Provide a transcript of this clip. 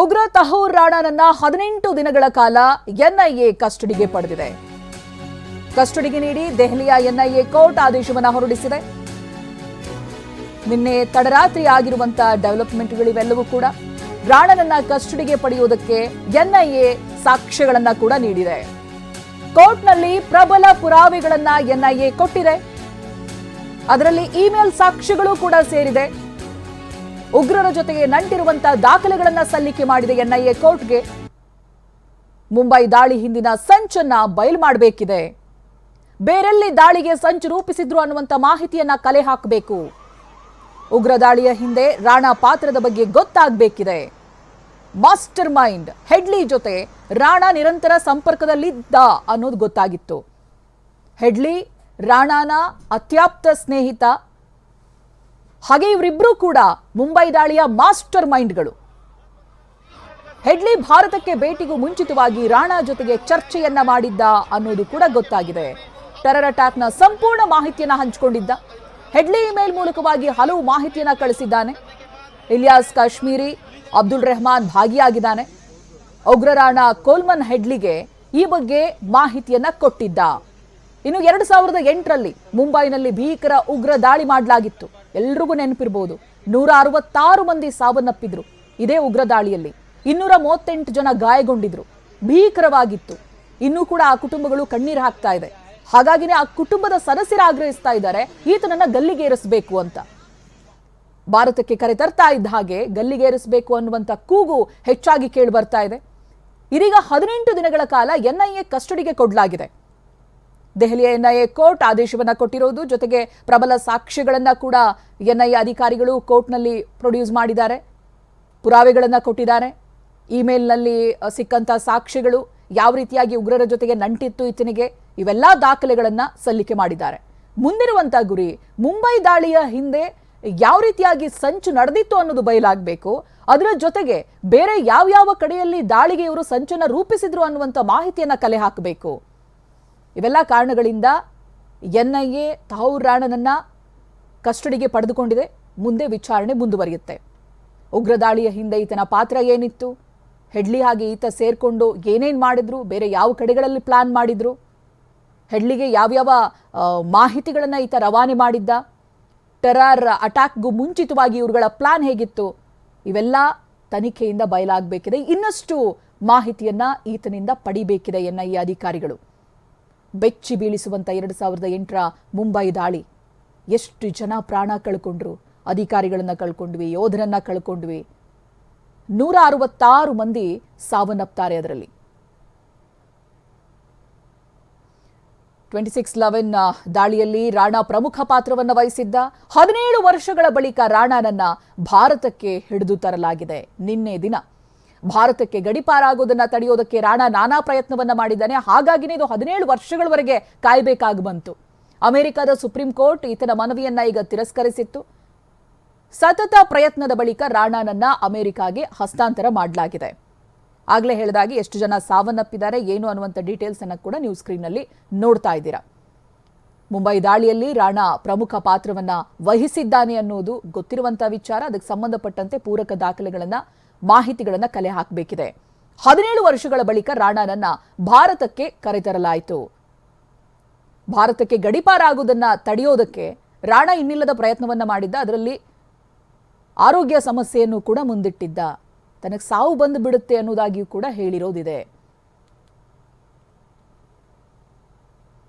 ಉಗ್ರ ತಹೂರ್ ರಾಣಾನನ್ನ ಹದಿನೆಂಟು ದಿನಗಳ ಕಾಲ ಎನ್ಐಎ ಕಸ್ಟಡಿಗೆ ಪಡೆದಿದೆ. ಕಸ್ಟಡಿಗೆ ನೀಡಿ ದೆಹಲಿಯ ಎನ್ಐಎ ಕೋರ್ಟ್ ಆದೇಶವನ್ನು ಹೊರಡಿಸಿದೆ. ನಿನ್ನೆ ತಡರಾತ್ರಿ ಆಗಿರುವಂತಹ ಡೆವಲಪ್ಮೆಂಟ್ಗಳಿವೆಲ್ಲವೂ ಕೂಡ ರಾಣನನ್ನ ಕಸ್ಟಡಿಗೆ ಪಡೆಯುವುದಕ್ಕೆ ಎನ್ಐಎ ಸಾಕ್ಷ್ಯಗಳನ್ನ ಕೂಡ ನೀಡಿದೆ. ಕೋರ್ಟ್ನಲ್ಲಿ ಪ್ರಬಲ ಪುರಾವೆಗಳನ್ನ ಎನ್ಐಎ ಕೊಟ್ಟಿದೆ. ಅದರಲ್ಲಿ ಇಮೇಲ್ ಸಾಕ್ಷ್ಯಗಳು ಕೂಡ ಸೇರಿದೆ. ಉಗ್ರರ ಜೊತೆಗೆ ನಂಟಿರುವಂತಹ ದಾಖಲೆಗಳನ್ನು ಸಲ್ಲಿಕೆ ಮಾಡಿದೆ ಎನ್ಐಎ ಕೋರ್ಟ್ಗೆ. ಮುಂಬೈ ದಾಳಿ ಹಿಂದಿನ ಸಂಚನ್ನ ಬಯಲು ಮಾಡಬೇಕಿದೆ. ಬೇರೆಲ್ಲಿ ದಾಳಿಗೆ ಸಂಚು ರೂಪಿಸಿದ್ರು ಅನ್ನುವಂತ ಮಾಹಿತಿಯನ್ನ ಕಲೆ ಹಾಕಬೇಕು. ಉಗ್ರ ದಾಳಿಯ ಹಿಂದೆ ರಾಣಾ ಪಾತ್ರದ ಬಗ್ಗೆ ಗೊತ್ತಾಗಬೇಕಿದೆ. ಮಾಸ್ಟರ್ ಮೈಂಡ್ ಹೆಡ್ಲಿ ಜೊತೆ ರಾಣಾ ನಿರಂತರ ಸಂಪರ್ಕದಲ್ಲಿದ್ದ ಅನ್ನೋದು ಗೊತ್ತಾಗಿತ್ತು. ಹೆಡ್ಲಿ ರಾಣಾನ ಅತ್ಯಾಪ್ತ ಸ್ನೇಹಿತ ಹಾಗೆ ಇವರಿಬ್ರು ಕೂಡ ಮುಂಬೈ ದಾಳಿಯ ಮಾಸ್ಟರ್ ಮೈಂಡ್ಗಳು. ಹೆಡ್ಲಿ ಭಾರತಕ್ಕೆ ಭೇಟಿಗೂ ಮುಂಚಿತವಾಗಿ ರಾಣಾ ಜೊತೆಗೆ ಚರ್ಚೆಯನ್ನ ಮಾಡಿದ್ದ ಅನ್ನೋದು ಕೂಡ ಗೊತ್ತಾಗಿದೆ. ಟೆರರ್ ಅಟ್ಯಾಕ್ನ ಸಂಪೂರ್ಣ ಮಾಹಿತಿಯನ್ನ ಹಂಚಿಕೊಂಡಿದ್ದ. ಹೆಡ್ಲಿ ಇಮೇಲ್ ಮೂಲಕವಾಗಿ ಹಲವು ಮಾಹಿತಿಯನ್ನ ಕಳಿಸಿದ್ದಾನೆ. ಇಲಿಯಾಸ್ ಕಾಶ್ಮೀರಿ ಅಬ್ದುಲ್ ರೆಹಮಾನ್ ಭಾಗಿಯಾಗಿದ್ದಾನೆ. ಉಗ್ರರಾಣ ಕೋಲ್ಮನ್ ಹೆಡ್ಲಿಗೆ ಈ ಬಗ್ಗೆ ಮಾಹಿತಿಯನ್ನ ಕೊಟ್ಟಿದ್ದ. ಇನ್ನು ಎರಡು ಸಾವಿರದ ಎಂಟರಲ್ಲಿ ಮುಂಬೈನಲ್ಲಿ ಭೀಕರ ಉಗ್ರ ದಾಳಿ ಮಾಡಲಾಗಿತ್ತು. ಎಲ್ರಿಗೂ ನೆನಪಿರ್ಬೋದು. ನೂರ ಅರವತ್ತಾರು ಮಂದಿ ಸಾವನ್ನಪ್ಪಿದ್ರು. ಇದೇ ಉಗ್ರ ದಾಳಿಯಲ್ಲಿ ಇನ್ನೂರ ಮೂವತ್ತೆಂಟು ಜನ ಗಾಯಗೊಂಡಿದ್ರು. ಭೀಕರವಾಗಿತ್ತು. ಇನ್ನೂ ಕೂಡ ಆ ಕುಟುಂಬಗಳು ಕಣ್ಣೀರು ಹಾಕ್ತಾ ಇದೆ. ಹಾಗಾಗಿನೇ ಆ ಕುಟುಂಬದ ಸದಸ್ಯರ ಆಗ್ರಹಿಸ್ತಾ ಇದ್ದಾರೆ ಈತನನ್ನ ಗಲ್ಲಿಗೇರಿಸಬೇಕು ಅಂತ. ಭಾರತಕ್ಕೆ ಕರೆ ತರ್ತಾ ಇದ್ದ ಹಾಗೆ ಗಲ್ಲಿಗೇರಿಸಬೇಕು ಅನ್ನುವಂಥ ಕೂಗು ಹೆಚ್ಚಾಗಿ ಕೇಳಿ ಬರ್ತಾ ಇದೆ. ಇದೀಗ ಹದಿನೆಂಟು ದಿನಗಳ ಕಾಲ ಎನ್ಐಎ ಕಸ್ಟಡಿಗೆ ಕೊಡಲಾಗಿದೆ. ದೆಹಲಿಯ ಎನ್ಐಎ ಕೋರ್ಟ್ ಆದೇಶವನ್ನ ಕೊಟ್ಟಿರೋದು ಜೊತೆಗೆ ಪ್ರಬಲ ಸಾಕ್ಷ್ಯಗಳನ್ನ ಕೂಡ ಎನ್ಐಎ ಅಧಿಕಾರಿಗಳು ಕೋರ್ಟ್ನಲ್ಲಿ ಪ್ರೊಡ್ಯೂಸ್ ಮಾಡಿದ್ದಾರೆ. ಪುರಾವೆಗಳನ್ನ ಕೊಟ್ಟಿದ್ದಾರೆ. ಇಮೇಲ್ನಲ್ಲಿ ಸಿಕ್ಕಂಥ ಸಿಕ್ಕಂತ ಸಾಕ್ಷ್ಯಗಳು ಯಾವ ರೀತಿಯಾಗಿ ಉಗ್ರರ ಜೊತೆಗೆ ನಂಟಿತ್ತು ಈತನಿಗೆ ಇವೆಲ್ಲ ದಾಖಲೆಗಳನ್ನ ಸಲ್ಲಿಕೆ ಮಾಡಿದ್ದಾರೆ. ಮುಂದಿರುವಂಥ ಗುರಿ, ಮುಂಬೈ ದಾಳಿಯ ಹಿಂದೆ ಯಾವ ರೀತಿಯಾಗಿ ಸಂಚು ನಡೆದಿತ್ತು ಅನ್ನೋದು ಬಯಲಾಗಬೇಕು. ಅದರ ಜೊತೆಗೆ ಬೇರೆ ಯಾವ್ಯಾವ ಕಡೆಯಲ್ಲಿ ದಾಳಿಗೆ ಇವರು ಸಂಚನ್ನ ರೂಪಿಸಿದ್ರು ಅನ್ನುವಂಥ ಮಾಹಿತಿಯನ್ನ ಕಲೆ ಹಾಕಬೇಕು. ಇವೆಲ್ಲ ಕಾರಣಗಳಿಂದ ಎನ್ ಐ ಎ ತಾವು ರಾಣನನ್ನು ಕಸ್ಟಡಿಗೆ ಪಡೆದುಕೊಂಡಿದೆ. ಮುಂದೆ ವಿಚಾರಣೆ ಮುಂದುವರಿಯುತ್ತೆ. ಉಗ್ರದಾಳಿಯ ಹಿಂದೆ ಈತನ ಪಾತ್ರ ಏನಿತ್ತು? ಹೆಡ್ಲಿ ಹಾಗೆ ಈತ ಸೇರಿಕೊಂಡು ಏನೇನು ಮಾಡಿದ್ರು? ಬೇರೆ ಯಾವ ಕಡೆಗಳಲ್ಲಿ ಪ್ಲಾನ್ ಮಾಡಿದ್ರು? ಹೆಡ್ಲಿಗೆ ಯಾವ್ಯಾವ ಮಾಹಿತಿಗಳನ್ನು ಈತ ರವಾನೆ ಮಾಡಿದ್ದ? ಟೆರಾರ್ ಅಟ್ಯಾಕ್ಗೂ ಮುಂಚಿತವಾಗಿ ಇವರುಗಳ ಪ್ಲಾನ್ ಹೇಗಿತ್ತು? ಇವೆಲ್ಲ ತನಿಖೆಯಿಂದ ಬಯಲಾಗಬೇಕಿದೆ. ಇನ್ನಷ್ಟು ಮಾಹಿತಿಯನ್ನು ಈತನಿಂದ ಪಡಿಬೇಕಿದೆ ಎನ್ಐಎ ಅಧಿಕಾರಿಗಳು. ಬೆಚ್ಚಿ ಬೀಳಿಸುವಂತ ಎರಡು ಸಾವಿರದ ಎಂಟರ ಮುಂಬೈ ದಾಳಿ. ಎಷ್ಟು ಜನ ಪ್ರಾಣ ಕಳ್ಕೊಂಡ್ರು? ಅಧಿಕಾರಿಗಳನ್ನ ಕಳ್ಕೊಂಡ್ವಿ, ಯೋಧರನ್ನ ಕಳ್ಕೊಂಡ್ವಿ. ನೂರ ಅರವತ್ತಾರು ಮಂದಿ ಸಾವನ್ನಪ್ತಾರೆ ಅದರಲ್ಲಿ. ಟ್ವೆಂಟಿ ಸಿಕ್ಸ್ ಲೆವೆನ್ ದಾಳಿಯಲ್ಲಿ ರಾಣಾ ಪ್ರಮುಖ ಪಾತ್ರವನ್ನ ವಹಿಸಿದ್ದ ಹದಿನೇಳು ವರ್ಷಗಳ ಬಳಿಕ ರಾಣಾನನ್ನ ಭಾರತಕ್ಕೆ ಹಿಡಿದು ತರಲಾಗಿದೆ. ನಿನ್ನೆ ದಿನ ಭಾರತಕ್ಕೆ ಗಡಿಪಾರಾಗೋದನ್ನ ತಡೆಯೋದಕ್ಕೆ ರಾಣಾ ನಾನಾ ಪ್ರಯತ್ನವನ್ನ ಮಾಡಿದ್ದಾನೆ. ಹಾಗಾಗಿನೇ ಇದು ಹದಿನೇಳು ವರ್ಷಗಳವರೆಗೆ ಕಾಯಬೇಕಾಗಿ ಬಂತು. ಅಮೆರಿಕದ ಸುಪ್ರೀಂ ಕೋರ್ಟ್ ಈತನ ಮನವಿಯನ್ನ ಈಗ ತಿರಸ್ಕರಿಸಿತ್ತು. ಸತತ ಪ್ರಯತ್ನದ ಬಳಿಕ ರಾಣಾನನ್ನ ಅಮೆರಿಕಾಗೆ ಹಸ್ತಾಂತರ ಮಾಡಲಾಗಿದೆ. ಆಗ್ಲೇ ಹೇಳಿದಾಗೆ ಎಷ್ಟು ಜನ ಸಾವನ್ನಪ್ಪಿದ್ದಾರೆ, ಏನು ಅನ್ನುವಂಥ ಡೀಟೇಲ್ಸ್ ಅನ್ನು ಕೂಡ ನೀವು ಸ್ಕ್ರೀನ್ನಲ್ಲಿ ನೋಡ್ತಾ ಇದ್ದೀರಾ. ಮುಂಬೈ ದಾಳಿಯಲ್ಲಿ ರಾಣಾ ಪ್ರಮುಖ ಪಾತ್ರವನ್ನ ವಹಿಸಿದ್ದಾನೆ ಅನ್ನೋದು ಗೊತ್ತಿರುವಂತ ವಿಚಾರ. ಅದಕ್ಕೆ ಸಂಬಂಧಪಟ್ಟಂತೆ ಪೂರಕ ದಾಖಲೆಗಳನ್ನ, ಮಾಹಿತಿಗಳನ್ನ ಕಲೆ ಹಾಕಬೇಕಿದೆ. ಹದಿನೇಳು ವರ್ಷಗಳ ಬಳಿಕ ರಾಣಾನನ್ನ ಭಾರತಕ್ಕೆ ಕರೆತರಲಾಯಿತು. ಭಾರತಕ್ಕೆ ಗಡಿಪಾರಾಗುವುದನ್ನ ತಡೆಯೋದಕ್ಕೆ ರಾಣಾ ಇನ್ನಿಲ್ಲದ ಪ್ರಯತ್ನವನ್ನ ಮಾಡಿದ್ದ. ಅದರಲ್ಲಿ ಆರೋಗ್ಯ ಸಮಸ್ಯೆಯನ್ನು ಕೂಡ ಮುಂದಿಟ್ಟಿದ್ದ. ತನಗೆ ಸಾವು ಬಂದು ಬಿಡುತ್ತೆ ಅನ್ನೋದಾಗಿಯೂ ಕೂಡ ಹೇಳಿರೋದಿದೆ.